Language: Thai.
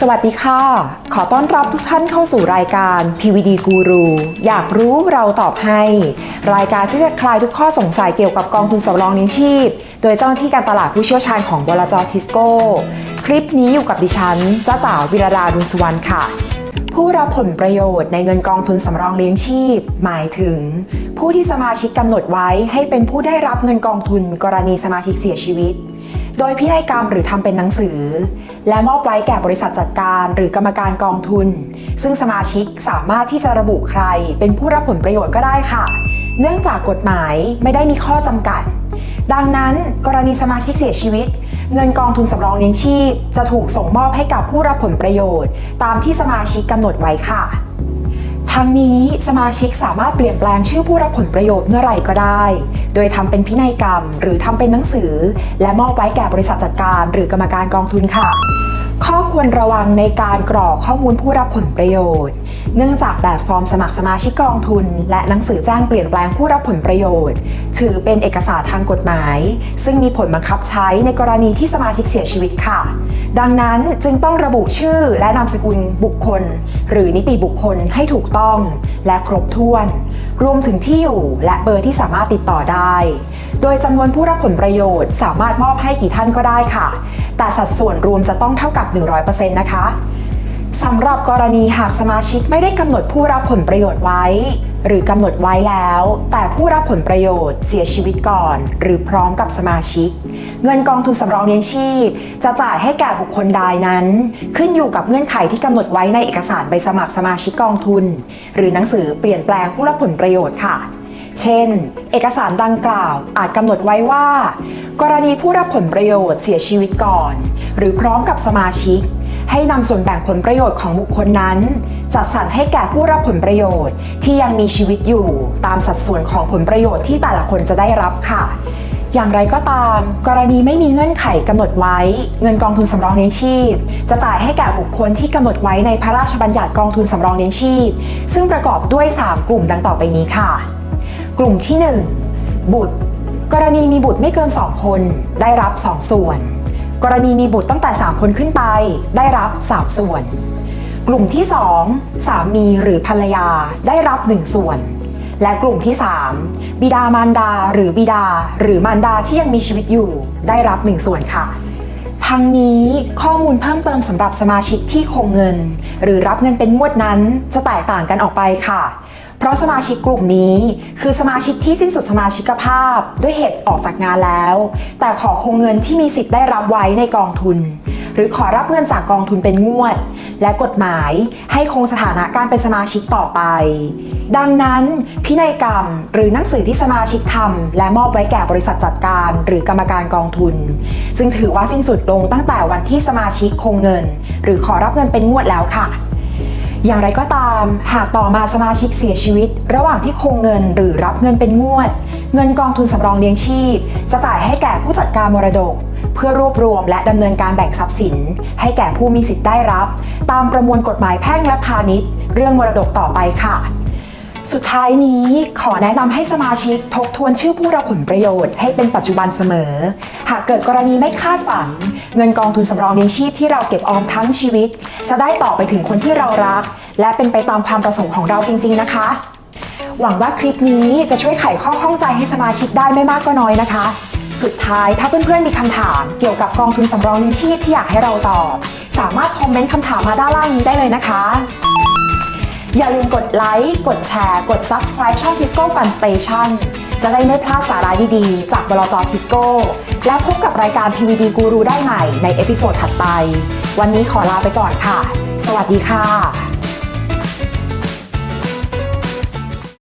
สวัสดีค่ะ ขอต้อนรับทุกท่านเข้าสู่รายการ PVD Guru อยากรู้เราตอบให้ รายการที่จะคลายทุกข้อสงสัยเกี่ยวกับกองทุนสำรองเลี้ยงชีพ โดยเจ้าหน้าที่การตลาดผู้เชี่ยวชาญของบลจทิสโก้ คลิปนี้อยู่กับดิฉันจ้าจ๋าวิรดาดุลสุวรรณค่ะ ผู้รับผลประโยชน์ในเงินกองทุนสำรองเลี้ยงชีพ หมายถึง ผู้ที่สมาชิกกำหนดไว้ให้เป็นผู้ได้รับเงินกองทุนกรณีสมาชิกเสียชีวิต โดยพินัยกรรมหรือทำเป็นหนังสือ และมอบไว้แก่บริษัทจัดการหรือกรรมการกองทุน ซึ่งสมาชิกสามารถที่จะระบุใคร เป็นผู้รับผลประโยชน์ก็ได้ค่ะ เนื่องจากกฎหมายไม่ได้มีข้อจำกัดดังนั้นกรณีสมาชิกเสียชีวิต เงินกองทุนสำรองเลี้ยงชีพ จะถูกส่งมอบให้กับผู้รับผลประโยชน์ ตามที่สมาชิกกำหนดไว้ค่ะ ทั้งนี้สมาชิกสามารถเปลี่ยนแปลงชื่อผู้รับผลประโยชน์เมื่อไหร่ก็ได้ โดยทำเป็นพินัยกรรม หรือทำเป็นหนังสือ และมอบไว้แก่บริษัทจัดการ หรือกรรมการกองทุนค่ะ ข้อควรระวังในการกรอกข้อมูลผู้รับผลประโยชน์ เนื่องจากแบบฟอร์มสมัครสมาชิกกองทุน และหนังสือแจ้งเปลี่ยนแปลงผู้รับผลประโยชน์ ถือเป็นเอกสารทางกฎหมาย ซึ่งมีผลบังคับใช้ในกรณีที่สมาชิกเสียชีวิตค่ะ ดังนั้นจึงต้องระบุชื่อและนามสกุลบุคคล หรือนิติบุคคลให้ถูกต้องและครบถ้วน รวมถึงที่อยู่และเบอร์ที่สามารถติดต่อได้ โดยจำนวนผู้รับผลประโยชน์ สามารถมอบให้กี่ท่านก็ได้ค่ะ แต่สัดส่วนรวมจะต้องเท่ากับ 100%นะคะสำหรับกรณีหากสมาชิกไม่ได้กำหนดผู้รับผลประโยชน์ไว้ หรือกำหนดไว้แล้ว แต่ผู้รับผลประโยชน์เสียชีวิตก่อน หรือพร้อมกับสมาชิก เงินกองทุนสำรองเลี้ยงชีพ จะจ่ายให้แก่บุคคลใดนั้น ขึ้นอยู่กับเงื่อนไขที่กำหนดไว้ในเอกสารใบสมัครสมาชิกกองทุน หรือหนังสือเปลี่ยนแปลงผู้รับผลประโยชน์ค่ะ เช่น เอกสารดังกล่าวอาจกำหนดไว้ว่า กรณีผู้รับผลประโยชน์เสียชีวิตก่อน หรือพร้อมกับสมาชิก ให้นำส่วนแบ่งผลประโยชน์ของบุคคลนั้น จัดสรรให้แก่ผู้รับผลประโยชน์ที่ยังมีชีวิตอยู่ตามสัดส่วนของผลประโยชน์ที่แต่ละคนจะได้รับค่ะ อย่างไรก็ตาม กรณีไม่มีเงื่อนไขกำหนดไว้ เงินกองทุนสำรองเลี้ยงชีพ จะจ่ายให้แก่บุคคลที่กำหนดไว้ในพระราชบัญญัติกองทุนสำรองเลี้ยงชีพ ซึ่งประกอบด้วย 3 กลุ่มดังต่อไปนี้ค่ะ กลุ่มที่ 1 บุตร กรณีมีบุตรไม่เกิน 2 คนได้รับ 2 ส่วน กรณีมีบุตรตั้งแต่ 3 คนขึ้นไปได้รับ 3 ส่วน กลุ่มที่ 2 สามีหรือภรรยาได้รับ 1 ส่วน และกลุ่มที่ 3 บิดามารดาหรือบิดา หรือมารดาที่ยังมีชีวิตอยู่ได้รับ 1 ส่วนค่ะทั้งนี้ข้อมูลเพิ่มเติมสำหรับสมาชิกที่คงเงิน หรือรับเงินเป็นงวดนั้นจะแตกต่างกันออกไปค่ะ เพราะสมาชิกกลุ่มนี้คือสมาชิกที่สิ้นสุดสมาชิกภาพ ด้วยเหตุออกจากงานแล้ว แต่ขอคงเงินที่มีสิทธิ์ได้รับไว้ในกองทุน หรือขอรับเงินจากกองทุนเป็นงวด และกฎหมายให้คงสถานะการเป็นสมาชิกต่อไป ดังนั้นพินัยกรรมหรือหนังสือที่สมาชิกทำและมอบไว้แก่บริษัทจัดการ หรือกรรมการกองทุน ซึ่งถือว่าสิ้นสุดลงตั้งแต่วันที่สมาชิกคงเงิน หรือขอรับเงินเป็นงวดแล้วค่ะ อย่างไรก็ตาม หากต่อมาสมาชิกเสียชีวิต ระหว่างที่คงเงินหรือรับเงินเป็นงวด เงินกองทุนสำรองเลี้ยงชีพ จะจ่ายให้แก่ผู้จัดการมรดก เพื่อรวบรวมและดำเนินการแบ่งทรัพย์สิน ให้แก่ผู้มีสิทธิ์ได้รับ ตามประมวลกฎหมายแพ่งและพาณิชย์ เรื่องมรดกต่อไปค่ะ สุดท้ายนี้ขอแนะนำให้สมาชิกทบทวนชื่อผู้รับผลประโยชน์ให้เป็นปัจจุบันเสมอ หากเกิดกรณีไม่คาดฝัน เงินกองทุนสำรองเลี้ยงชีพที่เราเก็บออมทั้งชีวิต จะได้ต่อไปถึงคนที่เรารัก และเป็นไปตามความประสงค์ของเราจริง ๆ นะคะ หวังว่าคลิปนี้จะช่วยไขข้อข้องใจให้สมาชิกได้ไม่มากก็น้อยนะคะ สุดท้ายถ้าเพื่อนๆมีคำถามเกี่ยวกับกองทุนสำรองเลี้ยงชีพที่อยากให้เราตอบ สามารถคอมเมนต์คำถามมาด้านล่างนี้ได้เลยนะคะ อย่าลืมกดไลค์ กดแชร์ กด subscribe ช่อง Tisco Fun Station จะได้ไม่พลาดสาระดีๆ จากบลจ Tisco แล้วพบกับรายการ PVD Guru ได้ใหม่ในเอพิโซดถัดไป วันนี้ขอลาไปก่อนค่ะ สวัสดีค่ะ